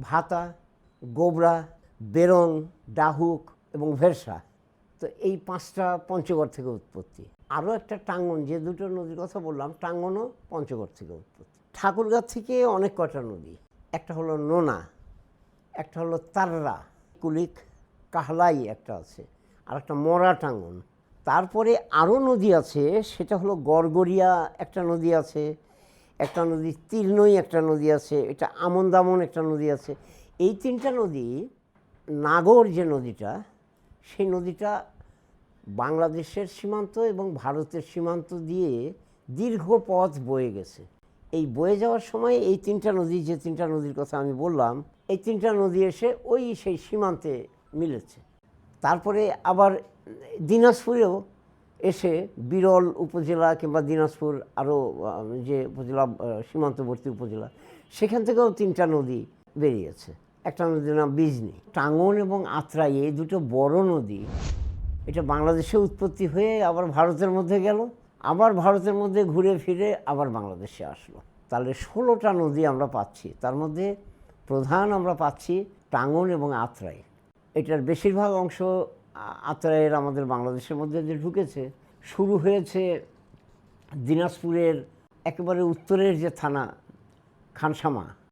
ভাতা, গোবরা, বেরং, ডাহুক এবং ভেরসা তো এই পাঁচটা পঞ্চগড় থেকে উৎপত্তি। আরও একটা টাঙ্গন, যে দুটো নদীর কথা বললাম, টাঙ্গনও পঞ্চগড় থেকে উৎপত্তি। ঠাকুরগাঁ থেকে অনেক কটা নদী। একটা হলো নোনা, একটা হলো তাররা, কুলিক, কাহলাই একটা আছে, আর একটা মরা টাঙ্গন। তারপরে আরও নদী আছে, সেটা হলো গড়গড়িয়া একটা নদী আছে একটা নদী তীর্ণই একটা নদী আছে, এটা আমন দামন একটা নদী আছে। এই তিনটা নদী, নাগর যে নদীটা, সেই নদীটা বাংলাদেশের সীমান্ত এবং ভারতের সীমান্ত দিয়ে দীর্ঘ পথ বয়ে গেছে। এই বয়ে যাওয়ার সময় এই তিনটা নদী, যে তিনটা নদীর কথা আমি বললাম, এই তিনটা নদী এসে ওই সেই সীমান্তে মিলেছে। তারপরে আবার দিনাজপুরেও এসে বিরল উপজেলা কিংবা দিনাজপুর আরও যে উপজেলা সীমান্তবর্তী উপজেলা, সেখান থেকেও তিনটা নদী বেরিয়েছে। একটা নদীর নাম বিজনি। টাঙ্গন এবং আত্রাই, এই দুটো বড় নদী, এটা বাংলাদেশে উৎপত্তি হয়ে আবার ভারতের মধ্যে গেল, আবার ভারতের মধ্যে ঘুরে ফিরে আবার বাংলাদেশে আসলো। তাহলে ষোলোটা নদী আমরা পাচ্ছি, তার মধ্যে প্রধান আমরা পাচ্ছি টাঙ্গন এবং আত্রাই। এটার বেশিরভাগ অংশ আ- আত্রাইয়ের আমাদের বাংলাদেশের মধ্যে যে ঢুকেছে। শুরু হয়েছে দিনাজপুরের একেবারে উত্তরের যে থানা খানসামা।